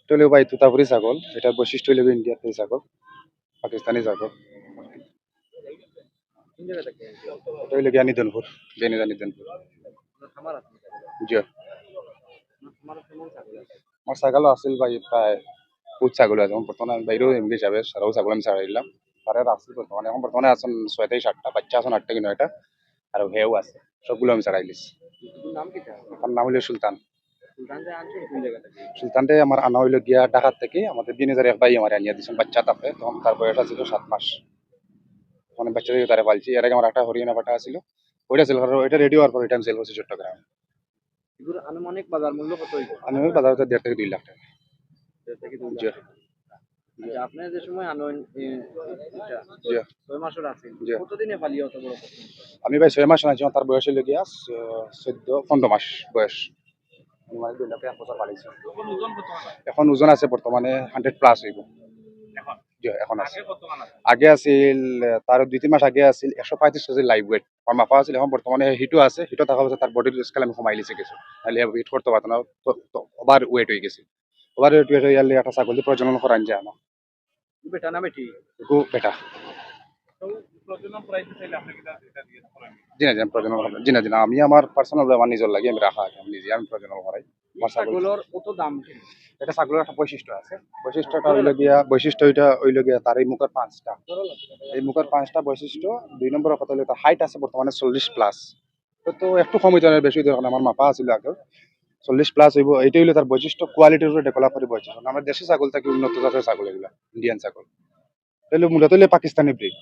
এটা হলো ভাই তুতাপুরি ছাগল এটার বৈশিষ্ট্য হলো ইন্ডিয়াতে ছাগল পাকিস্তানি ছাগল। এটা জি। আমার ছাগলও আছিল ভাই প্রায় বহুত ছাগল আছে। বর্তমানে বাইরেও এমনি হিসাবে সারাও ছাগল আমি ছাড়াই দিলাম। তারে আসছিল বর্তমানে। এখন বর্তমানে আছেন ছয় থেকে সাতটা বাচ্চা আছেন আটটা কি নয়টা আর হেও আছে সবগুলো আমি ছাড়াই তার? নাম হইল সুলতান। সুলতানটে আমার আনা হইল গিয়া ঢাকার থেকে। আমাদের এক ভাই আমার আনিয়া দিয়েছেন বাচ্চা তাপে। তখন তার বয়স সাত মাস। মানে বাচ্চা থেকে তারা পালছি। এর আগে আমার একটা হরিয়ানা পাঠা ছিল ওইটা ছিল কারণ ওইটা রেডি হওয়ার পর এটা আমি সেল করছি চট্টগ্রামে। আনুমানিক বাজার মূল্য কত ওই বাজারে দেড় থেকে দুই লাখ টাকা। আচ্ছা আপনি যে সময় জি। ছয় মাসের আছে। কতদিনে পালিয়ে অত বড়? আমি ভাই ছয় মাস আনাইছি তার বয়স হইল গিয়া চোদ্দ পনেরো মাস বয়স। এখন ওজন আছে? বর্তমানে হান্ড্রেড প্লাস হইব। এখন? আছে। আগে আছিল তার দুই তিন মাস আগে আছিল একশো পঁয়ত্রিশ কেজি লাইভ ওয়েট আমার মাপা আছিল এখন বর্তমানে হিটও আছে হিটও থাকা পাছত তার বডির স্কেল আমি কমাই লিছে কিছু। তাহলে হিট করতে পারতো না ওভার ওয়েট হয়ে গেছে। ওভার ওয়েট হয়ে গেলে একটা ছাগল প্রজনন করান যায় না। বেটা না বেটি একটু বেটা। জি না জি আমি প্রজনন জি না জি না আমি আমার পার্সোনাল আমার নিজের লাগে আমি রাখা আছে আমি নিজে আমি প্রজনন করাই। এটা ছাগলের একটা বৈশিষ্ট্য আছে। বৈশিষ্ট্যটা হইল গিয়া বৈশিষ্ট্য ওইটা হইল গিয়া তার এই মুখের পাঁচটা। এই মুখের পাঁচটা বৈশিষ্ট্য দুই নম্বর কথা হলো তার হাইট আছে বর্তমানে চল্লিশ প্লাস তো তো একটু কম হইতে বেশি হইতে আমার মাপা আছিল আগে চল্লিশ প্লাস হইব এইটা হইল তার বৈশিষ্ট্য কোয়ালিটির উপরে ডেভেলপ করে বৈশিষ্ট্য। আমরা দেশি ছাগল থাকি উন্নত জাতের ছাগল এগুলা ইন্ডিয়ান ছাগল। মূলত হইলে পাকিস্তানি ব্রিড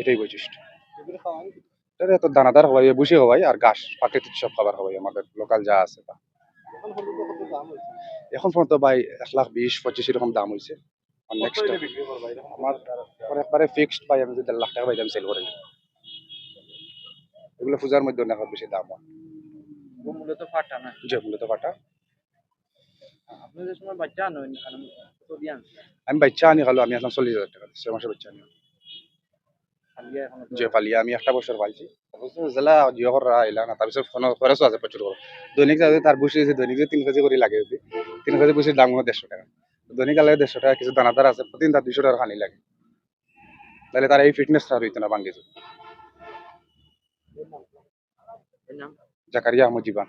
এটাই বৈশিষ্ট্য। এটা তো দানাদার হওয়াই বুঝি হওয়াই আর ঘাস প্রাকৃতিক সব খাবার হওয়াই আমাদের লোকাল যা আছে তা। এখন পর্যন্ত ভাই এক লাখ বিশ পঁচিশ এরকম দাম হয়েছে নেক্সট আমার একবারে ফিক্সড ভাই আমি যদি দেড় লাখ টাকা পাই আমি সেল করে এগুলো পূজার মধ্যে অনেক বেশি দাম হয়। মূলত ফাটা না? যে মূলত আমি বাচ্চা আনি খালো আমি আসলাম চল্লিশ হাজার টাকা ছয় মাসের বাচ্চা আনি। যে পালিয়ে আমি একটা বছর পালছি জেলা করা আইলা না তাৰপিছত ফোনৰ খৰচো আছে প্ৰচুৰ খৰচ দৈনিক যাতে তাৰ বুচি আছে দৈনিক যে তিন কেজি কৰি লাগে যদি তিন কেজি বুচিৰ দাম কোনো দেড়শো টাকা। দৈনিক আলে দেড়শো টাকা কিছু দানাদার আছে প্রতিদিন তার দুশো টাকা খানি লাগে। তাহলে তার এই ফিটনেসটা আর হইতো না বাঙ্গিছে জাকারিয়া আহমদ জীবান।